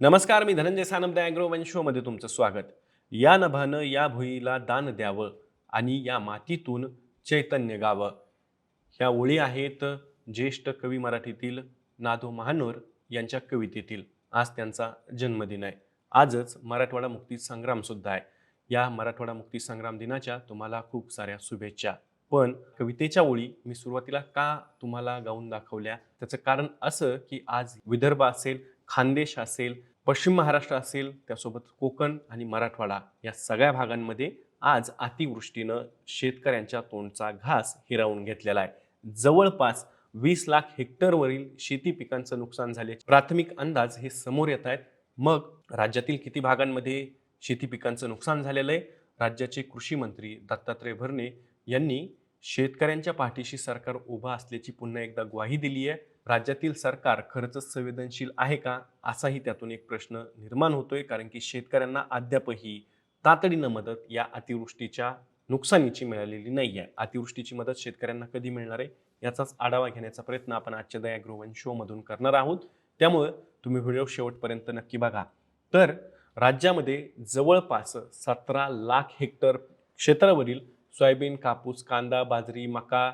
नमस्कार मी Dhananjay Sanand agro one शोमध्ये तुमचं स्वागत. या नभानं या भुईला दान द्यावं आणि या मातीतून चैतन्य गावं. ह्या ओळी आहेत ज्येष्ठ कवी मराठीतील नाधो महानोर यांच्या कवितेतील. आज त्यांचा जन्मदिन आहे. आजच मराठवाडा मुक्ती संग्रामसुद्धा आहे. या मराठवाडा मुक्ती संग्राम दिनाच्या तुम्हाला खूप साऱ्या शुभेच्छा. पण कवितेच्या ओळी मी सुरुवातीला का तुम्हाला गाऊन दाखवल्या? त्याचं कारण असं की आज विदर्भ असेल खानदेश असेल पश्चिम महाराष्ट्र असेल त्यासोबत कोकण आणि मराठवाडा या सगळ्या भागांमध्ये आज अतिवृष्टीनं शेतकऱ्यांच्या तोंडचा घास हिरावून घेतलेला आहे. जवळपास वीस लाख हेक्टरवरील शेती पिकांचं नुकसान झाले प्राथमिक अंदाज हे समोर येत आहेत. मग राज्यातील किती भागांमध्ये शेती पिकांचं नुकसान झालेलं आहे? राज्याचे कृषी मंत्री दत्तात्रय भरणे यांनी शेतकऱ्यांच्या पाठीशी सरकार उभा असल्याची पुन्हा एकदा ग्वाही दिली आहे. राज्यातील सरकार खरंच संवेदनशील आहे का? असाही त्यातून एक प्रश्न निर्माण होतोय. कारण की शेतकऱ्यांना अद्यापही तातडीनं मदत या अतिवृष्टीच्या नुकसानीची मिळालेली नाही आहे अतिवृष्टीची मदत शेतकऱ्यांना कधी मिळणार आहे? याचाच आढावा घेण्याचा प्रयत्न आपण आजच्या दया ग्रोवन शोमधून करणार आहोत. त्यामुळे तुम्ही व्हिडिओ शेवटपर्यंत नक्की बघा. तर राज्यामध्ये जवळपास सतरा लाख हेक्टर क्षेत्रावरील सोयाबीन कापूस कांदा बाजरी मका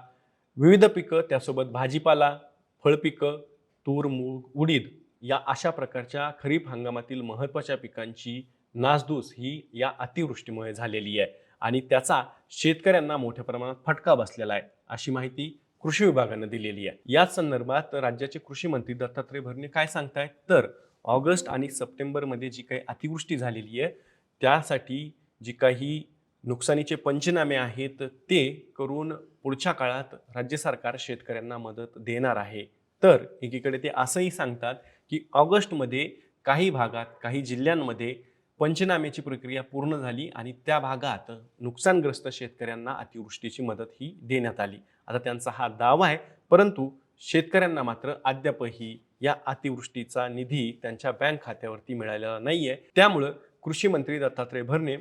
विविध पिकं त्यासोबत भाजीपाला फळपिकं तूर मूग उडीद या अशा प्रकारच्या खरीप हंगामातील महत्त्वाच्या पिकांची नासधूस ही या अतिवृष्टीमुळे झालेली आहे. आणि त्याचा शेतकऱ्यांना मोठ्या प्रमाणात फटका बसलेला आहे अशी माहिती कृषी विभागानं दिलेली आहे. याच संदर्भात राज्याचे कृषी मंत्री दत्तात्रय भरणे काय सांगतायत? तर ऑगस्ट आणि सप्टेंबरमध्ये जी काही अतिवृष्टी झालेली आहे त्यासाठी जी काही नुकसानीचे पंचनामे आहेत ते करून पुढच्या काळात राज्य सरकार शेतकऱ्यांना मदत देणार आहे. तर एकीकडे ते असंही सांगतात की ऑगस्टमध्ये काही भागात काही जिल्ह्यांमध्ये पंचनाम्याची प्रक्रिया पूर्ण झाली आणि त्या भागात नुकसानग्रस्त शेतकऱ्यांना अतिवृष्टीची मदत ही देण्यात आली. आता त्यांचा हा दावा आहे परंतु शेतकऱ्यांना मात्र अद्यापही या अतिवृष्टीचा निधी त्यांच्या बँक खात्यावरती मिळालेला नाही आहे त्यामुळं कृषी मंत्री दत्तात्रय भरणे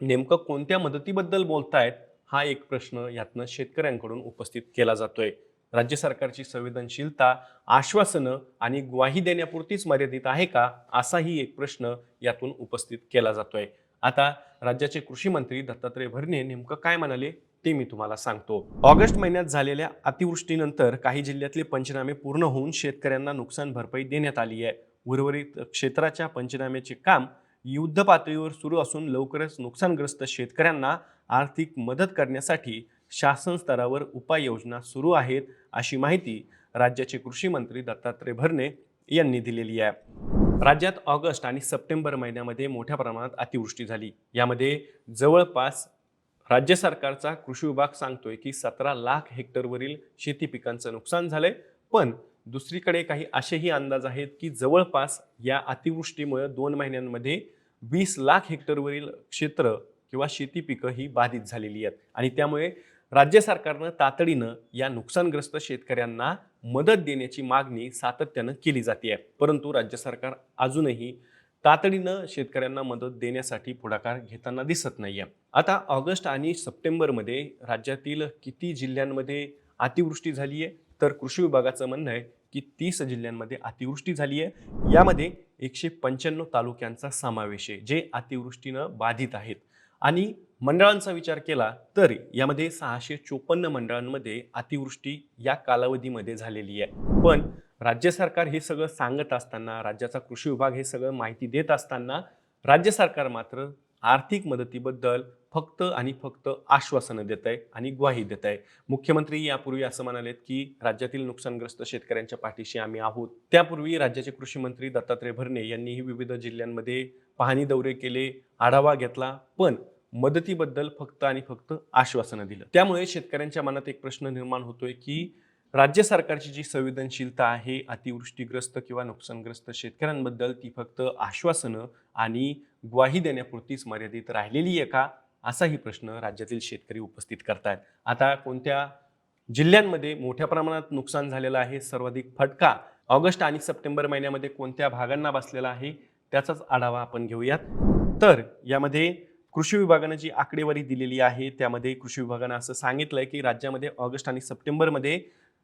नेमकं कोणत्या मदतीबद्दल बोलतायत हा एक प्रश्न यातनं शेतकऱ्यांकडून उपस्थित केला जातोय. राज्य सरकारची संवेदनशीलता आश्वासनं आणि ग्वाही देण्यापुरतीच मर्यादित आहे का असाही एक प्रश्न यातून उपस्थित केला जातोय. आता राज्याचे कृषी मंत्री दत्तात्रय भरणे नेमकं काय म्हणाले ते मी तुम्हाला सांगतो. ऑगस्ट महिन्यात झालेल्या अतिवृष्टीनंतर काही जिल्ह्यातले पंचनामे पूर्ण होऊन शेतकऱ्यांना नुकसान भरपाई देण्यात आली आहे. उर्वरित क्षेत्राच्या पंचनाम्याचे काम युद्ध पातळीवर सुरू असून लवकरच नुकसानग्रस्त शेतकऱ्यांना आर्थिक मदत करण्यासाठी शासन स्तरावर उपाययोजना सुरू आहेत अशी माहिती राज्याचे कृषी मंत्री दत्तात्रय भरणे यांनी दिलेली आहे. राज्यात ऑगस्ट आणि सप्टेंबर महिन्यामध्ये मोठ्या प्रमाणात अतिवृष्टी झाली. यामध्ये जवळपास राज्य सरकारचा कृषी विभाग सांगतोय की सतरा लाख हेक्टरवरील शेती पिकांचं नुकसान झालंय. पण दुसरीकडे काही असेही अंदाज आहेत की जवळपास या अतिवृष्टीमुळे दोन महिन्यांमध्ये वीस लाख हेक्टरवरील क्षेत्र किंवा शेती पिकं ही बाधित झालेली आहेत. आणि त्यामुळे राज्य सरकारनं तातडीनं या नुकसानग्रस्त शेतकऱ्यांना मदत देण्याची मागणी सातत्यानं केली जाते आहे. परंतु राज्य सरकार अजूनही तातडीनं शेतकऱ्यांना मदत देण्यासाठी पुढाकार घेताना दिसत नाही आहे आता ऑगस्ट आणि सप्टेंबरमध्ये राज्यातील किती जिल्ह्यांमध्ये अतिवृष्टी झाली आहे? तर कृषी विभागाचं म्हणणं आहे की तीस जिल्ह्यांमध्ये अतिवृष्टी झाली आहे. यामध्ये एकशे पंच्याण्णव तालुक्यांचा समावेश आहे जे अतिवृष्टीनं बाधित आहेत. आणि मंडळांचा विचार केला तर यामध्ये सहाशे चोपन्न मंडळांमध्ये अतिवृष्टी या कालावधीमध्ये झालेली आहे. पण राज्य सरकार हे सगळं सांगत असताना राज्याचा कृषी विभाग हे सगळं माहिती देत असताना राज्य सरकार मात्र आर्थिक मदतीबद्दल फक्त आणि फक्त आश्वासनं देत आहे आणि ग्वाही देत आहे मुख्यमंत्री यापूर्वी असं म्हणालेत की राज्यातील नुकसानग्रस्त शेतकऱ्यांच्या पाठीशी आम्ही आहोत. त्यापूर्वी राज्याचे कृषी मंत्री दत्तात्रय भरणे यांनीही विविध जिल्ह्यांमध्ये पाहणी दौरे केले आढावा घेतला पण मदतीबद्दल फक्त आणि फक्त आश्वासनं दिलं. त्यामुळे शेतकऱ्यांच्या मनात एक प्रश्न निर्माण होतोय की राज्य सरकारची जी संवेदनशीलता आहे अतिवृष्टीग्रस्त किंवा नुकसानग्रस्त शेतकऱ्यांबद्दल ती फक्त आश्वासनं आणि ग्वाही देण्यापुरतीच मर्यादित राहिलेली आहे का? असाही प्रश्न राज्यातील शेतकरी उपस्थित करतायत. आता कोणत्या जिल्ह्यांमध्ये मोठ्या प्रमाणात नुकसान झालेलं आहे सर्वाधिक फटका? ऑगस्ट आणि सप्टेंबर महिन्यामध्ये कोणत्या भागांना बसलेला आहे? त्याचाच आढावा आपण घेऊयात. तर यामध्ये कृषी विभागानं जी आकडेवारी दिलेली आहे त्यामध्ये कृषी विभागानं असं सांगितलंय की राज्यामध्ये ऑगस्ट आणि सप्टेंबरमध्ये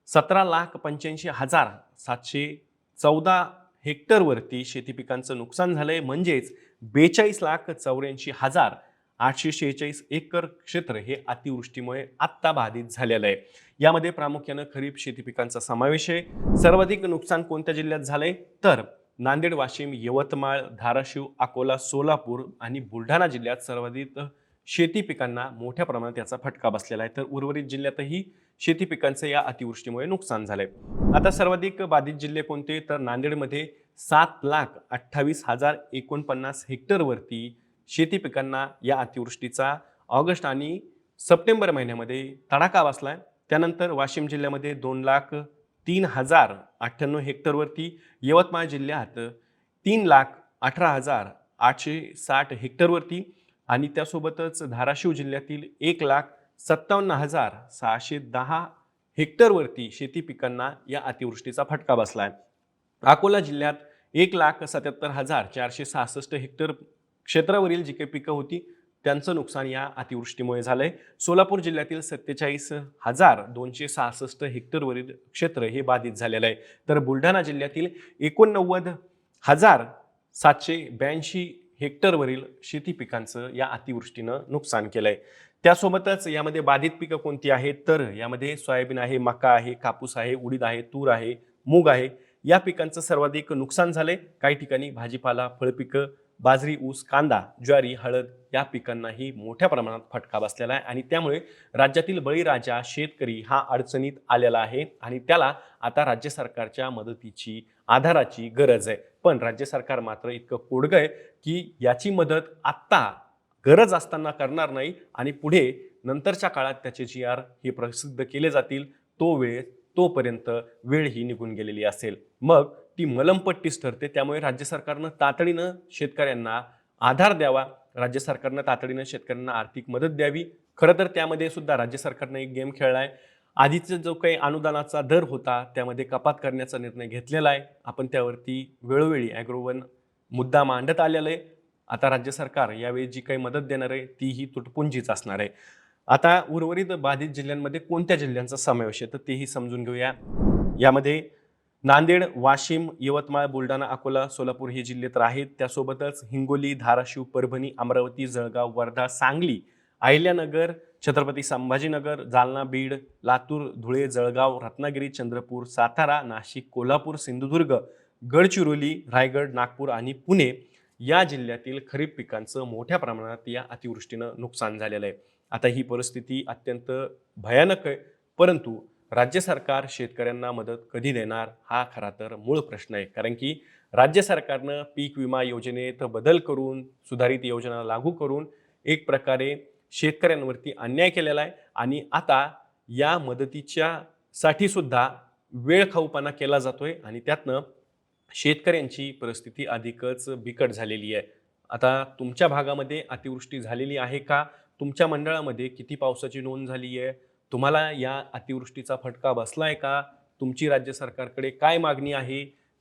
सतरा लाख पंच्याऐंशी हजार सातशे चौदा हेक्टरवरती शेती पिकांचं नुकसान झालंय. म्हणजेच बेचाळीस लाख चौऱ्याऐंशी हजार आठशे शेहेचाळीस एकर क्षेत्र हे अतिवृष्टीमुळे आत्ता बाधित झालेलं आहे. यामध्ये प्रामुख्यानं खरीप शेती पिकांचा समावेश आहे. सर्वाधिक नुकसान कोणत्या जिल्ह्यात झालंय? तर नांदेड वाशिम यवतमाळ धाराशिव अकोला सोलापूर आणि बुलढाणा जिल्ह्यात सर्वाधिक शेती पिकांना मोठ्या प्रमाणात याचा फटका बसलेला आहे. तर उर्वरित जिल्ह्यातही शेती पिकांचं या अतिवृष्टीमुळे नुकसान झालंय. आता सर्वाधिक बाधित जिल्हे कोणते? तर नांदेडमध्ये सात लाख अठ्ठावीस हजार एकोणपन्नास हेक्टरवरती शेती पिकांना या अतिवृष्टीचा ऑगस्ट आणि सप्टेंबर महिन्यामध्ये तडाखा बसलाय. त्यानंतर वाशिम जिल्ह्यामध्ये दोन लाख तीन हजार अठ्ठ्याण्णव हेक्टरवरती यवतमाळ जिल्ह्यात तीन लाख अठरा हजार आठशे साठ हेक्टरवरती आणि त्यासोबतच धाराशिव जिल्ह्यातील एक लाख सत्तावन्न हजार सहाशे दहा हेक्टरवरती शेती पिकांना या अतिवृष्टीचा फटका बसला आहे अकोला जिल्ह्यात एक लाख सत्याहत्तर हजार चारशे सहासष्ट हेक्टर क्षेत्रावरील जी काही पिकं होती त्यांचं नुकसान या अतिवृष्टीमुळे झालंय. सोलापूर जिल्ह्यातील सत्तेचाळीस हजार दोनशे सहासष्ट हेक्टरवरील क्षेत्र हे बाधित झालेलं आहे. तर बुलढाणा जिल्ह्यातील एकोणनव्वद हजार सातशे ब्याऐंशी हेक्टरवरील शेती पिकांचं या अतिवृष्टीनं नुकसान केलं आहे त्यासोबतच यामध्ये बाधित पिकं कोणती आहेत? तर यामध्ये सोयाबीन आहे मका आहे कापूस आहे उडीद आहे तूर आहे मूग आहे. या पिकांचं सर्वाधिक नुकसान झालंय. काही ठिकाणी भाजीपाला फळपिकं बाजरी ऊस कांदा ज्वारी हळद या पिकांनाही मोठ्या प्रमाणात फटका बसलेला आहे आणि त्यामुळे राज्यातील बळीराजा शेतकरी हा अडचणीत आलेला आहे आणि त्याला आता राज्य सरकारच्या मदतीची आधाराची गरज आहे. पण राज्य सरकार मात्र इतकं कोडगं आहे की याची मदत आत्ता गरज असताना करणार नाही आणि पुढे नंतरच्या काळात त्याचे जी आर हे प्रसिद्ध केले जातील. तो वेळ तोपर्यंत वेळ ही निघून गेलेली असेल. मग ती मलमपट्टीच ठरते. त्यामुळे राज्य सरकारनं तातडीनं शेतकऱ्यांना आधार द्यावा. राज्य सरकारनं तातडीनं शेतकऱ्यांना आर्थिक मदत द्यावी. खरं तर त्यामध्ये सुद्धा राज्य सरकारनं एक गेम खेळला आहे आधीचा जो काही अनुदानाचा दर होता त्यामध्ये कपात करण्याचा निर्णय घेतलेला आहे. आपण त्यावरती वेळोवेळी ॲग्रोवन मुद्दा मांडत आलेला आहे. आता राज्य सरकार यावेळी जी काही मदत देणार आहे तीही तुटपुंजीच असणार आहे. आता उर्वरित बाधित जिल्ह्यांमध्ये कोणत्या जिल्ह्यांचा समावेश आहे तर तेही समजून घेऊया. यामध्ये नांदेड वाशिम यवतमाळ बुलढाणा अकोला सोलापूर हे जिल्हे तर आहेत. त्यासोबतच हिंगोली धाराशिव परभणी अमरावती जळगाव वर्धा सांगली अहिल्यानगर छत्रपती संभाजीनगर जालना बीड लातूर धुळे जळगाव रत्नागिरी चंद्रपूर सातारा नाशिक कोल्हापूर सिंधुदुर्ग गडचिरोली रायगड नागपूर आणि पुणे या जिल्ह्यातील खरीप पिकांचं मोठ्या प्रमाणात या अतिवृष्टीनं नुकसान झालेलं आहे. आता ही परिस्थिती अत्यंत भयानक आहे परंतु राज्य सरकार शेतकऱ्यांना मदत कधी देणार हा खरा तर मूळ प्रश्न आहे. कारण की राज्य सरकारनं पीक विमा योजनेत बदल करून सुधारित योजना लागू करून एक प्रकारे शेतकऱ्यांवरती अन्याय केलेला आहे आणि आता या मदतीच्या साठी सुद्धा वेळ खाऊपणा केला जातोय आणि त्यातनं शेतकऱ्यांची परिस्थिती अधिकच बिकट झालेली आहे. आता तुमच्या भागामध्ये अतिवृष्टी झालेली आहे का? तुमच्या मंडळामध्ये किती पावसाची नोंद झाली आहे? तुम्हाला या अतिवृष्टीचा फटका बसला आहे का? तुमची राज्य सरकारकडे काय मागणी आहे?